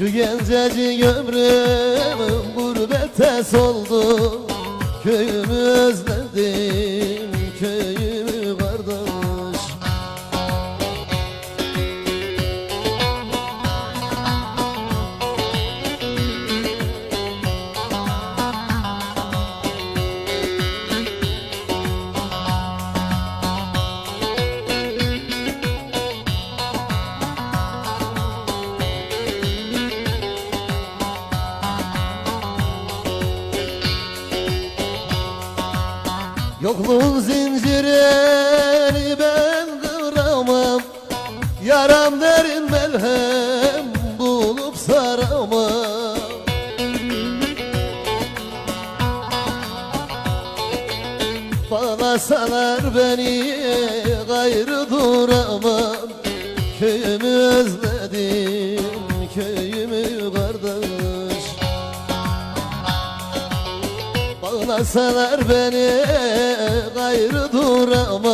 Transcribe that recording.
Şu gencecik ömrüm gurbete soldu Köyümü özledim, Yokluğun zincirini ben kıramam. Yaram derin melhem bulup saramam. Bağlasalar beni gayrı duramam. Köyümü Bağlasalar beni gayrı duramam